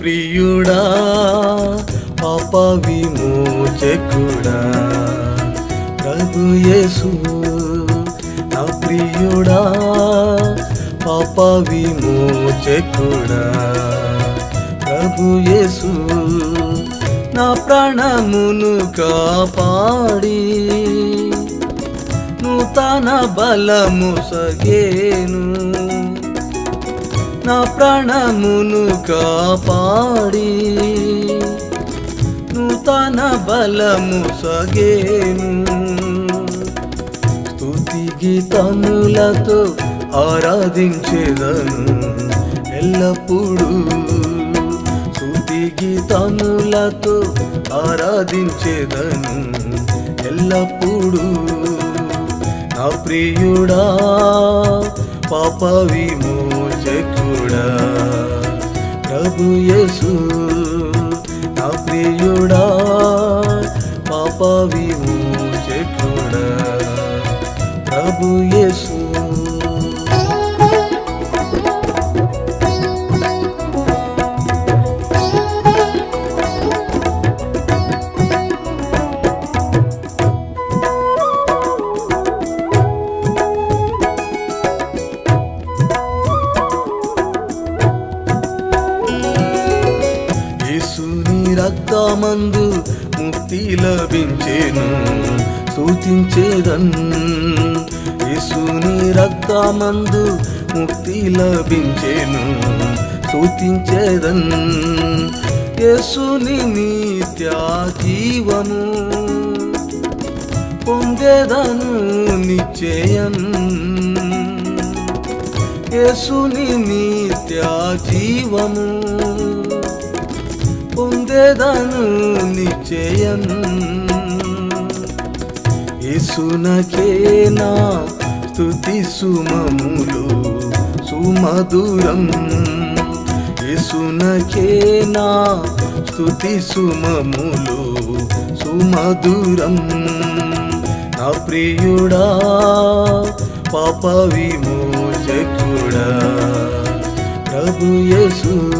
ప్రియుడా పాప విమోచకుడా. ప్రభు యేసు నా ప్రియుడా పాప విమోచకుడా. ప్రభు యేసు నా ప్రాణమును కాపాడి నూతన బలము సగేను. నా ప్రాణమును కాపాడి నూతన బలము సగేను. స్థుతి గీతములతో ఆరాధించేదను ఎల్లప్పుడూ. స్థుతి గీతములతో ఆరాధించేదను ఎల్లప్పుడూ. నా ప్రియుడా పాప విమోచకుడా ప్రభు యేసు నా ప్రియుడా పాప విమోచకుడా ప్రభు యేసు సూచించేదన్ యేసుని రక్తమందు ముక్తి లభించేను సూచించేదన్ యేసుని నిత్య జీవము పొందేదను నిశ్చయం యేసుని నిత్య జీవము పొందేదను నిశ్చయం యేసునకేనా స్తుతి సుమములు సుమధురం. యేసునకేనా స్తుతి సుమములు సుమధురం. నా ప్రియుడా పాప విమోచకుడా ప్రభు యేసు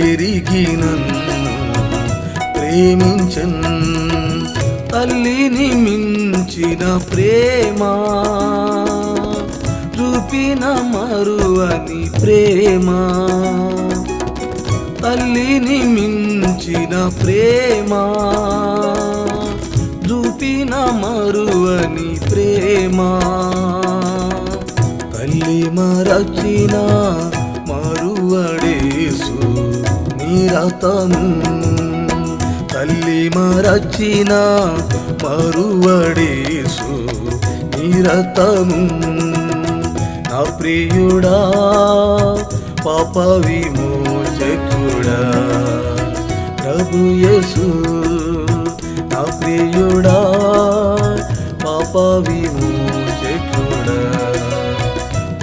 ఎరిగి నన్ను ప్రేమించన్ తల్లిని మించిన ప్రేమ రూపిన మరువని ప్రేమ తల్లిని మించిన ప్రేమ రూపిన మరువని ప్రేమ తల్లి మరచిన మరువడేసు నిరతము తల్లి మరచిన మరువడేసు నిరతము నా ప్రియుడా పాప విమోచకుడా. ప్రభు యేసు నా ప్రియుడా పాప విమోచకుడా.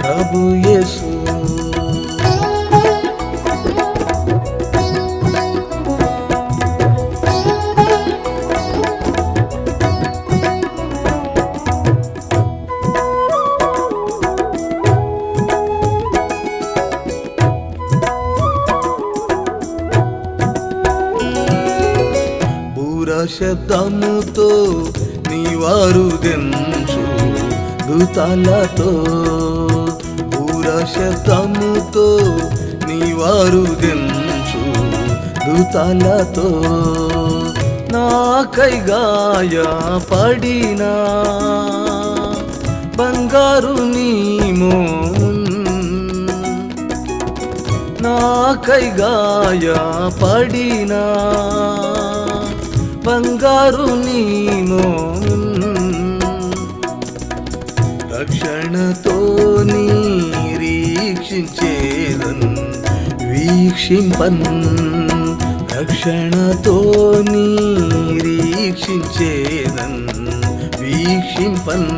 ప్రభు శబ్దముతో నీవారు దెంచు దూతాలతో. పూర శబ్దముతో నీవారు దెంచు దూతాలతో. నాకై గాయ పడినా బంగారు నీమో మోన్ నాకై గాయ పడినా కరుణీమో రక్షణతో నీరీక్షించేదన్ వీక్షింపన్. రక్షణతో నీరీక్షించేదన్ వీక్షింపన్.